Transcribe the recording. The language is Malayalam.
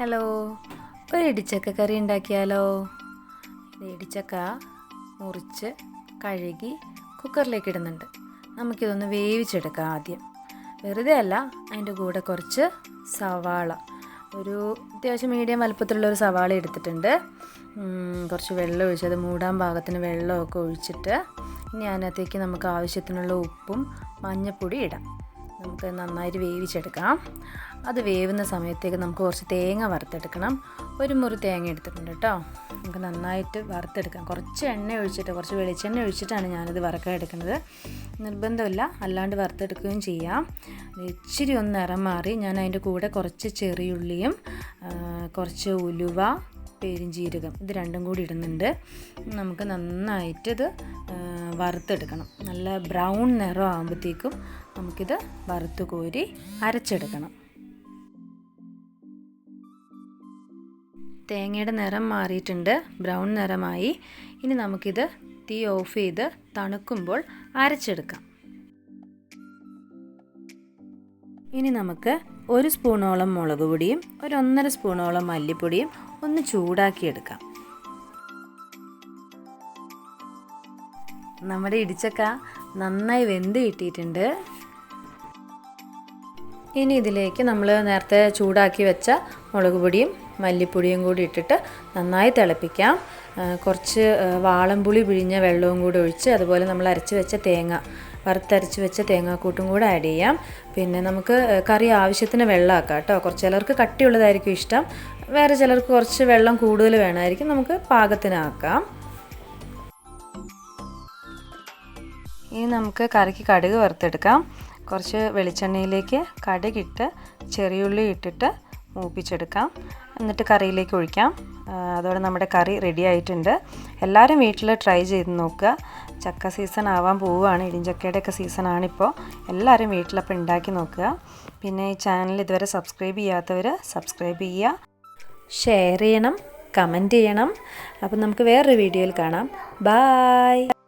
ഹലോ ഒരു ഇടിച്ചക്ക കറി ഉണ്ടാക്കിയാലോ? ഇടിച്ചക്ക മുറിച്ച് കഴുകി കുക്കറിലേക്ക് ഇടുന്നുണ്ട്. നമുക്കിതൊന്ന് വേവിച്ചെടുക്കാം ആദ്യം. വെറുതെ അല്ല അതിന്റെ കൂടെ കുറച്ച് സവാള. ഒരു അത്യാവശ്യം മീഡിയം വലുപ്പത്തിലുള്ള ഒരു സവാള എടുത്തിട്ടുണ്ട്. കുറച്ച് വെള്ളം ഒഴിച്ച് അത് മൂടാൻ പാകത്തിന് വെള്ളമൊക്കെ ഒഴിച്ചിട്ട് ഇനി അതിനകത്തേക്ക് നമുക്ക് ആവശ്യത്തിനുള്ള ഉപ്പും മഞ്ഞൾപ്പൊടി ഇടാം. നമുക്ക് നന്നായിട്ട് വേവിച്ചെടുക്കാം. അത് വേവുന്ന സമയത്തേക്ക് നമുക്ക് കുറച്ച് തേങ്ങ വറുത്തെടുക്കണം. ഒരു മുറി തേങ്ങ എടുത്തിട്ടുണ്ട് കേട്ടോ നമുക്ക് നന്നായിട്ട് വറുത്തെടുക്കാം. കുറച്ച് എണ്ണ ഒഴിച്ചിട്ട് കുറച്ച് വെളിച്ചെണ്ണ ഒഴിച്ചിട്ടാണ് ഞാനിത് വറക്കാൻ എടുക്കുന്നത്. നിർബന്ധമില്ല. അല്ലാണ്ട് വറുത്തെടുക്കുകയും ചെയ്യാം. ഇച്ചിരി ഒന്ന് നിറം മാറി ഞാൻ അതിന്റെ കൂടെ കുറച്ച് ചെറിയുള്ളിയും കുറച്ച് ഉലുവ പെരിഞ്ജീരകം ഇത് രണ്ടും കൂടി ഇടുന്നുണ്ട്. നമുക്ക് നന്നായിട്ട് ഇത് വറുത്തെടുക്കണം. നല്ല ബ്രൗൺ നിറം ആകുമ്പോഴത്തേക്കും നമുക്കിത് വറുത്ത് കോരി അരച്ചെടുക്കണം. തേങ്ങയുടെ നിറം മാറിയിട്ടുണ്ട്. ബ്രൗൺ നിറമായി. ഇനി നമുക്കിത് തീ ഓഫ് ചെയ്ത് തണുക്കുമ്പോൾ അരച്ചെടുക്കാം. ഇനി നമുക്ക് ഒരു സ്പൂണോളം മുളക് പൊടിയും ഒരു ഒന്നര സ്പൂണോളം മല്ലിപ്പൊടിയും ഒന്ന് ചൂടാക്കിയെടുക്കാം. നമ്മുടെ ഇടിച്ചക്ക നന്നായി വെന്ത് കിട്ടിയിട്ടുണ്ട്. ഇനി ഇതിലേക്ക് നമ്മൾ നേരത്തെ ചൂടാക്കി വെച്ച മുളക് പൊടിയും മല്ലിപ്പൊടിയും കൂടി ഇട്ടിട്ട് നന്നായി തിളപ്പിക്കാം. കുറച്ച് വാളംപുളി പിഴിഞ്ഞ വെള്ളവും കൂടി ഒഴിച്ച് അതുപോലെ നമ്മൾ അരച്ച് വെച്ച തേങ്ങ വറുത്തരച്ച് വെച്ച തേങ്ങാക്കൂട്ടും കൂടെ ആഡ് ചെയ്യാം. പിന്നെ നമുക്ക് കറി ആവശ്യത്തിന് വെള്ളമാക്കാം കേട്ടോ. കുറച്ച് ചിലർക്ക് കട്ടിയുള്ളതായിരിക്കും ഇഷ്ടം. വേറെ ചിലർക്ക് കുറച്ച് വെള്ളം കൂടുതൽ വേണമായിരിക്കും നമുക്ക് പാകത്തിനാക്കാം. ഇനി നമുക്ക് കറിക്ക് കടുക് വറുത്തെടുക്കാം. കുറച്ച് വെളിച്ചെണ്ണയിലേക്ക് കടുകിട്ട് ചെറിയുള്ളി ഇട്ടിട്ട് മൂപ്പിച്ചെടുക്കാം. എന്നിട്ട് കറിയിലേക്ക് ഒഴിക്കാം. അതോടെ നമ്മുടെ കറി റെഡി ആയിട്ടുണ്ട്. എല്ലാവരും വീട്ടിൽ ട്രൈ ചെയ്ത് നോക്കുക. ചക്ക സീസൺ ആവാൻ പോവുകയാണ്. ഇടിഞ്ചക്കയുടെയൊക്കെ സീസണാണിപ്പോൾ എല്ലാവരും വീട്ടിലപ്പോൾ ഉണ്ടാക്കി നോക്കുക. പിന്നെ ഈ ചാനൽ ഇതുവരെ സബ്സ്ക്രൈബ് ചെയ്യാത്തവർ സബ്സ്ക്രൈബ് ചെയ്യുക. ഷെയർ ചെയ്യണം കമന്റ് ചെയ്യണം. അപ്പം നമുക്ക് വേറൊരു വീഡിയോയിൽ കാണാം. ബായ്